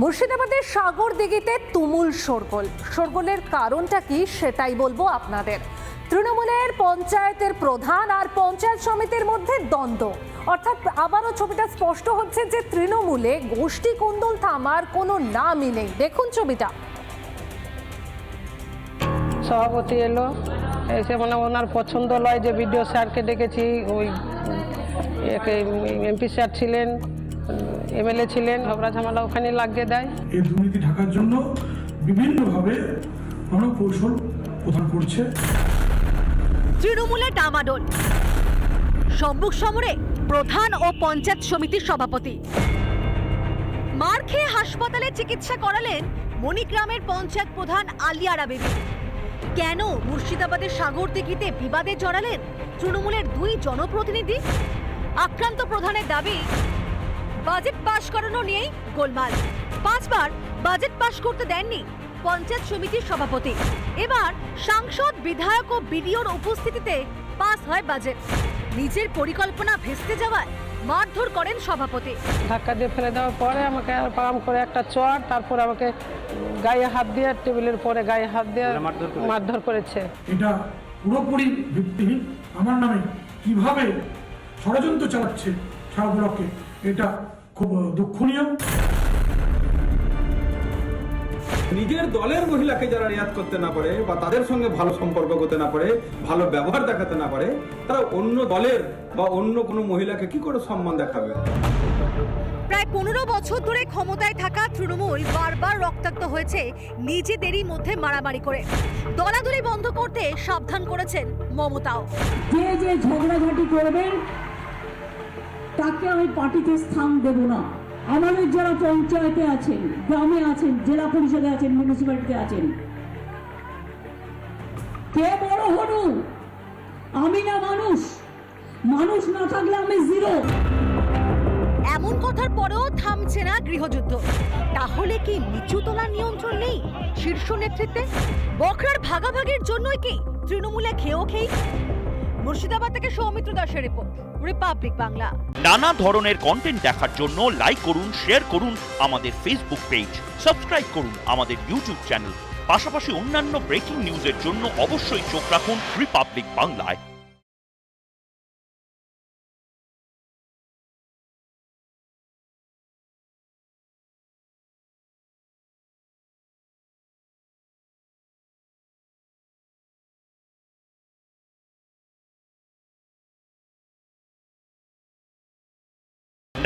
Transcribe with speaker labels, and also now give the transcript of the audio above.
Speaker 1: মুর্শিদাবাদের সাগর দিঘিতে তুমুল শোরগোল। শোরগোলের কারণটা কি সেটাই বলব আপনাদের। তৃণমূলের পঞ্চায়েতের প্রধান আর পঞ্চায়েত সমিতির মধ্যে দ্বন্দ্ব। অর্থাৎ আবারও ছবিটা স্পষ্ট হচ্ছে যে তৃণমূলে গোষ্ঠী কোন্দল থামার কোনো নামই নেই। দেখুন ছবিটা।
Speaker 2: সভাপতি এলো, এসে মানে ওনার পছন্দ লয় যে বিডিও স্যারকে ডেকেছি ওই এমপি স্যার ছিলেন। এমএলএ ছিলেন ঝগড়া ঝামেলা ওখানে লাগিয়ে দেয়।
Speaker 3: এই দুর্নীতি ঢাকার জন্য বিভিন্নভাবে অনেক কৌশল প্রদান করছে।
Speaker 4: তৃণমূলে ডামাডোল। সম্মুখ সমরে প্রধান ও পঞ্চায়েত সমিতির সভাপতি। মার খেয়ে হাসপাতালে চিকিৎসা করালেন মণিগ্রামের পঞ্চায়েত প্রধান আলিয়ারা বেবি। কেন মুর্শিদাবাদের সাগর দিঘিতে বিবাদে জড়ালেন তৃণমূলের দুই জনপ্রতিনিধি? আক্রান্ত প্রধানের দাবি বাজেট পাশ করানো নিয়েই গোলমাল। পাঁচবার বাজেট পাশ করতে দেননি পঞ্চায়েত সমিতির সভাপতি। এবার সাংসদ বিধায়ক ও বিডিওর উপস্থিতিতে পাস হয় বাজেট। নিজের পরিকল্পনা ভেস্তে যাওয়ায় মারধর করেন সভাপতি।
Speaker 2: ধাক্কা দিয়ে ফেলে দেওয়ার পরে আমাকে আর পাম করে একটা চর তারপর আমাকে গায়ে হাত দিয়ে টেবিলের পরে গায়ে হাত দিয়ে মারধর করেছে।
Speaker 3: এটা পুরোপুরি ভিত্তিহীন। আমার নামে কীভাবে ষড়যন্ত্র চালাচ্ছে সারা ব্লকে এটা খুব দুঃখনীয়।
Speaker 5: নিজের দলের মহিলাকে যারা রিয়াদ করতে না পারে বা তাদের সঙ্গে ভালো সম্পর্ক করতে না পারে ভালো ব্যবহার দেখাতে না পারে তারা অন্য দলের বা অন্য কোনো মহিলাকে কি করে সম্মান দেখাবে?
Speaker 4: প্রায় পনেরো বছর ধরে ক্ষমতায় থাকা তৃণমূল বারবার রক্তাক্ত হয়েছে নিজেদেরই মধ্যে মারামারি করে। দলাদলি বন্ধ করতে সাবধান করেছেন মমতাও।
Speaker 6: যে যে ঝগড়াঝাটি করবেন তাকে আমি পার্টিতে স্থান দেব না। আমাদের যারা পঞ্চায়েতে আছেন, গ্রামে আছেন, জেলা পরিষদে আছেন মিউনিসিপ্যালিটিতে আছেন, কে বড় হনু আমি না মানুষ? মানুষ না থাকলে আমি জিরো।
Speaker 4: এমন কথার পরেও থামছে না গৃহযুদ্ধ। তাহলে কি নিচু তলার নিয়ন্ত্রণ নেই শীর্ষ নেতৃত্বে? বকরার ভাগাভাগির জন্যই কি তৃণমূলে খেয়েও খেই মুর্শিদাবাদ থেকে সৌমিত্র দাসের রিপোর্ট রিপাবলিক বাংলা
Speaker 7: নানা ধরনের কন্টেন্ট দেখার জন্য লাইক করুন শেয়ার করুন আমাদের ফেসবুক পেজ সাবস্ক্রাইব করুন আমাদের ইউটিউব চ্যানেল পাশাপাশি অন্যান্য ব্রেকিং নিউজের জন্য অবশ্যই চোখ রাখুন রিপাবলিক বাংলায়